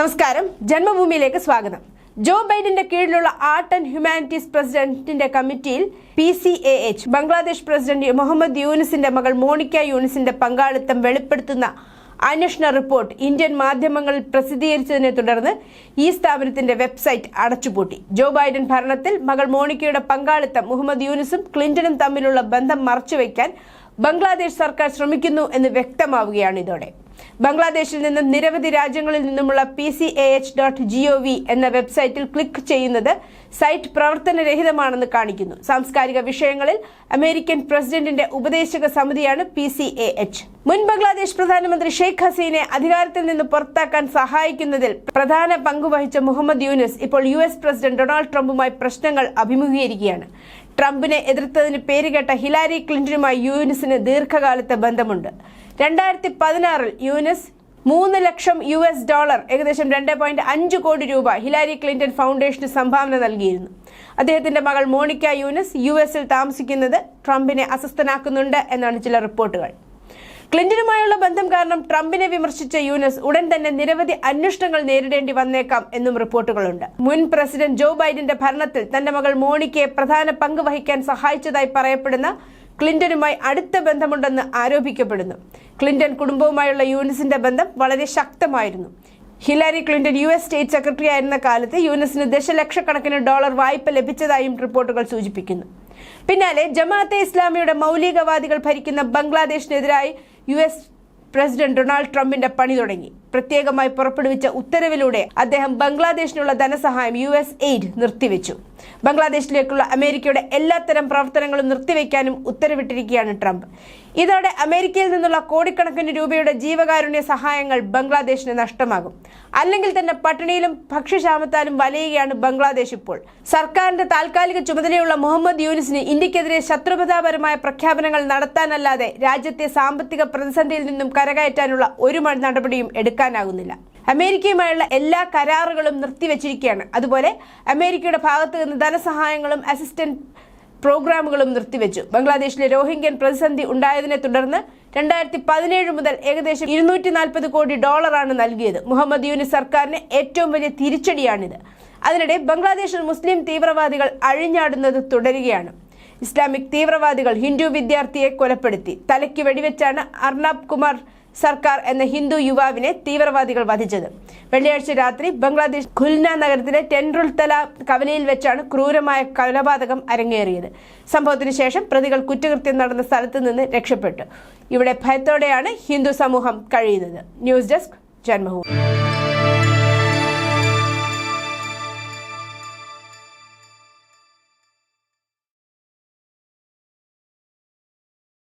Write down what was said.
നമസ്കാരം. ജന്മഭൂമിയിലേക്ക് സ്വാഗതം. ജോ ബൈഡന്റെ കീഴിലുള്ള ആർട്ട് ആൻഡ് ഹ്യൂമാനിറ്റീസ് പ്രസിഡന്റിന്റെ കമ്മിറ്റിയിൽ P C A H Bangladesh president Muhammad യൂനിസിന്റെ മകൾ മോണിക്ക യൂനിസിന്റെ പങ്കാളിത്തം വെളിപ്പെടുത്തുന്ന അന്വേഷണ റിപ്പോർട്ട് ഇന്ത്യൻ മാധ്യമങ്ങളിൽ പ്രസിദ്ധീകരിച്ചതിനെ തുടർന്ന് ഈ സ്ഥാപനത്തിന്റെ വെബ്സൈറ്റ് അടച്ചുപൂട്ടി. ജോ ബൈഡൻ ഭരണത്തിൽ മകൾ മോണിക്കയുടെ പങ്കാളിത്തം മുഹമ്മദ് യൂനിസും ക്ലിന്റണും തമ്മിലുള്ള ബന്ധം മറച്ചുവെക്കാൻ ബംഗ്ലാദേശ് സർക്കാർ ശ്രമിക്കുന്നു എന്ന് വ്യക്തമാവുകയാണ് ഇതോടെ. ബംഗ്ലാദേശിൽ നിന്നും നിരവധി രാജ്യങ്ങളിൽ നിന്നുമുള്ള P C A H dot G O V എന്ന വെബ്സൈറ്റിൽ ക്ലിക്ക് ചെയ്യുന്നത് സൈറ്റ് പ്രവർത്തനരഹിതമാണെന്ന് കാണിക്കുന്നു. സാംസ്കാരിക വിഷയങ്ങളിൽ അമേരിക്കൻ പ്രസിഡന്റിന്റെ ഉപദേശക സമിതിയാണ് പി സി എ എച്ച് മുൻ ബംഗ്ലാദേശ് പ്രധാനമന്ത്രി ഷെയ്ഖ് ഹസീനെ അധികാരത്തിൽ നിന്ന് പുറത്താക്കാൻ സഹായിക്കുന്നതിൽ പ്രധാന പങ്കുവഹിച്ച മുഹമ്മദ് യൂനിസ് ഇപ്പോൾ യു എസ് പ്രസിഡന്റ് ഡൊണാൾഡ് ട്രംപുമായി പ്രശ്നങ്ങൾ അഭിമുഖീകരിക്കുകയാണ്. ട്രംപിനെ എതിർത്തതിന് പേരുകേട്ട ഹിലാരി ക്ലിന്റനുമായി യുഎൻസിന് ദീർഘകാലത്തെ ബന്ധമുണ്ട്. രണ്ടായിരത്തി പതിനാറിൽ യൂനിസ് മൂന്ന് ലക്ഷം യു എസ് ഡോളർ ഏകദേശം രണ്ട് പോയിന്റ് അഞ്ച് കോടി രൂപ ഹിലാരി ക്ലിന്റൺ ഫൗണ്ടേഷന് സംഭാവന നൽകിയിരുന്നു. അദ്ദേഹത്തിന്റെ മകൾ മോണിക്ക യൂനിസ് യു എസിൽ താമസിക്കുന്നത് ട്രംപിനെ അസ്വസ്ഥനാക്കുന്നുണ്ട് എന്നാണ് ചില റിപ്പോർട്ടുകൾ. ക്ലിന്റനുമായുള്ള ബന്ധം കാരണം ട്രംപിനെ വിമർശിച്ച യൂനസ് ഉടൻ തന്നെ നിരവധി അന്വേഷണങ്ങൾ നേരിടേണ്ടി വന്നേക്കാം എന്നും റിപ്പോർട്ടുകളുണ്ട്. മുൻ പ്രസിഡന്റ് ജോ ബൈഡന്റെ ഭരണത്തിൽ തന്റെ മകൾ മോണിക്കയെ പ്രധാന പങ്ക് വഹിക്കാൻ സഹായിച്ചതായി പറയപ്പെടുന്ന ക്ലിന്റനുമായി അടുത്ത ബന്ധമുണ്ടെന്ന് ആരോപിക്കപ്പെടുന്നു. ക്ലിന്റൺ കുടുംബവുമായുള്ള യൂനിസിന്റെ ബന്ധം വളരെ ശക്തമായിരുന്നു. Hillary Clinton U S state secretary ആയിരുന്ന കാലത്ത് യൂനിസിന് ദശലക്ഷക്കണക്കിന് ഡോളർ വായ്പ ലഭിച്ചതായും റിപ്പോർട്ടുകൾ സൂചിപ്പിക്കുന്നു. പിന്നാലെ ജമാഅത്തെ ഇസ്ലാമിയുടെ മൗലികവാദികൾ ഭരിക്കുന്ന ബംഗ്ലാദേശിനെതിരായി യു എസ് പ്രസിഡന്റ് ഡൊണാൾഡ് ട്രംപിന്റെ പണി തുടങ്ങി. പ്രത്യേകമായി പുറപ്പെടുവിച്ച ഉത്തരവിലൂടെ അദ്ദേഹം ബംഗ്ലാദേശിനുള്ള ധനസഹായം യു എസ് എയ്ഡ് നിർത്തിവെച്ചു. ബംഗ്ലാദേശിലേക്കുള്ള അമേരിക്കയുടെ എല്ലാത്തരം പ്രവർത്തനങ്ങളും നിർത്തിവെക്കാനും ഉത്തരവിട്ടിരിക്കുകയാണ് ട്രംപ്. ഇതോടെ അമേരിക്കയിൽ നിന്നുള്ള കോടിക്കണക്കിന് രൂപയുടെ ജീവകാരുണ്യ സഹായങ്ങൾ ബംഗ്ലാദേശിന് നഷ്ടമാകും. അല്ലെങ്കിൽ തന്നെ പട്ടിണിയിലും ഭക്ഷ്യക്ഷാമത്താലും വലയുകയാണ് ബംഗ്ലാദേശ് ഇപ്പോൾ. സർക്കാരിന്റെ താൽക്കാലിക ചുമതലയുള്ള മുഹമ്മദ് യൂനിസിന് ഇന്ത്യക്കെതിരെ ശത്രുപതാപരമായ പ്രഖ്യാപനങ്ങൾ നടത്താനല്ലാതെ രാജ്യത്തെ സാമ്പത്തിക പ്രതിസന്ധിയിൽ നിന്നും കരകയറ്റാനുള്ള ഒരു നടപടിയും നടപടിയും എടുക്കാനാകുന്നില്ല അമേരിക്കയുമായുള്ള എല്ലാ കരാറുകളും നിർത്തിവച്ചിരിക്കുകയാണ്. അതുപോലെ അമേരിക്കയുടെ ഭാഗത്ത് നിന്ന് ധനസഹായങ്ങളും അസിസ്റ്റന്റ് പ്രോഗ്രാമുകളും നിർത്തിവെച്ചു. ബംഗ്ലാദേശിലെ രോഹിംഗ്യൻ പ്രതിസന്ധി ഉണ്ടായതിനെ തുടർന്ന് രണ്ടായിരത്തി പതിനേഴ് മുതൽ ഏകദേശം ഇരുന്നൂറ്റി നാൽപ്പത് കോടി ഡോളറാണ് നൽകിയത്. മുഹമ്മദ് യൂനിസ് സർക്കാരിന് ഏറ്റവും വലിയ തിരിച്ചടിയാണിത്. അതിനിടെ ബംഗ്ലാദേശിൽ മുസ്ലിം തീവ്രവാദികൾ അഴിഞ്ഞാടുന്നത് തുടരുകയാണ്. ഇസ്ലാമിക് തീവ്രവാദികൾ ഹിന്ദു വിദ്യാർത്ഥിയെ കൊലപ്പെടുത്തി. തലയ്ക്ക് വെടിവെച്ചാണ് അർണാബ് കുമാർ സർക്കാർ എന്ന ഹിന്ദു യുവാവിനെ തീവ്രവാദികൾ വധിച്ചത്. വെള്ളിയാഴ്ച രാത്രി ബംഗ്ലാദേശ് ഖുൽന നഗരത്തിലെ ടെൻറുൽത്തല കവലയിൽ വെച്ചാണ് ക്രൂരമായ കൊലപാതകം അരങ്ങേറിയത്. സംഭവത്തിന് ശേഷം പ്രതികൾ കുറ്റകൃത്യം നടന്ന സ്ഥലത്ത് നിന്ന് രക്ഷപ്പെട്ടു. ഇവിടെ ഭയത്തോടെയാണ് ഹിന്ദു സമൂഹം കഴിയുന്നത്. News desk Janmabhumi